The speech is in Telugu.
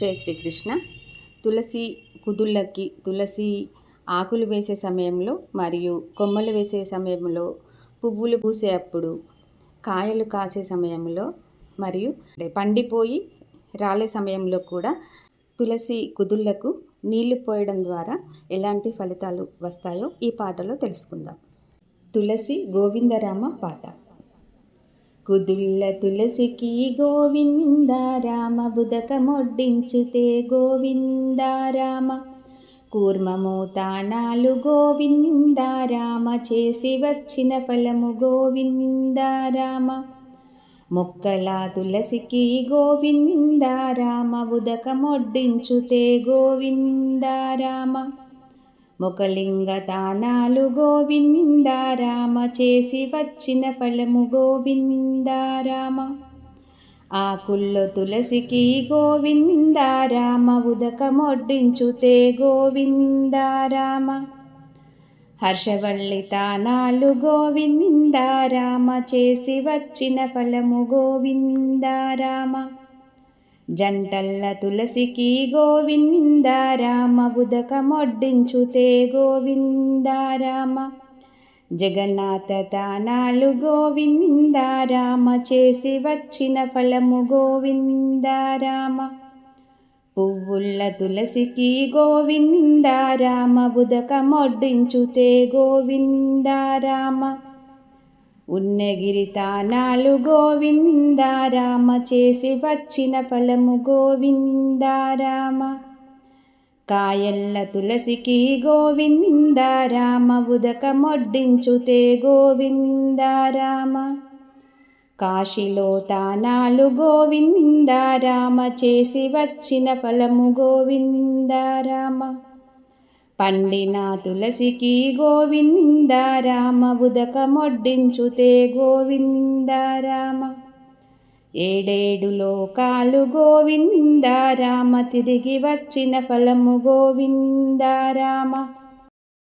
జై శ్రీకృష్ణ. తులసి కుదుళ్ళకి తులసి ఆకులు వేసే సమయంలో మరియు కొమ్మలు వేసే సమయంలో పువ్వులు పూసే అప్పుడు కాయలు కాసే సమయంలో మరియు పండిపోయి రాలే సమయంలో కూడా తులసి కుదుళ్ళకు నీళ్ళు పోయడం ద్వారా ఎలాంటి ఫలితాలు వస్తాయో ఈ పాటలో తెలుసుకుందాం. తులసి గోవిందరామ పాట. కుదుళ్ళ తులసికి గోవింద రామ బుదక మొడ్డించుతే గోవింద రామ. కూర్మము తానాలు గోవింద చేసి వచ్చిన ఫలము గోవిందారామ మొక్కల తులసికి గోవింద రామ గోవిందారామ ముఖలింగ గోవింద తానాలు రామ చేసి వచ్చిన ఫలము గోవిందారామ ఆకుల్లో తులసికి గోవిందారామ ఉదక మొడ్డించుతే గోవింద రామ. హర్షవల్లి తానాలు గోవింద రామ చేసి వచ్చిన ఫలము గోవింద రామ. జంటల్ల తులసికి గోవిందారామ రామ బుదక మొడ్డించుతే గోవింద జగన్నాథ తానాలు గోవిందారామ చేసి వచ్చిన ఫలము గోవిందారామ పువ్వుల్ల తులసికి గోవిందారామ రామ బుదక మొడ్డించుతే గోవింద రామ. ఉన్నగిరి తానాలు గోవింద రామ చేసి వచ్చిన ఫలము గోవింద రామ. కాయల్ల తులసికి గోవింద రామ ఉదక మొడ్డించుతే గోవింద రామ. కాశీలో తానాలు గోవింద రామ చేసి వచ్చిన ఫలము గోవింద రామ. పండిన తులసికి గోవింద రామ ఉదక మొడ్డించుతే గోవింద రామ. ఏడేడు లోకాలు గోవింద రామ తిరిగి వచ్చిన ఫలము గోవింద రామ.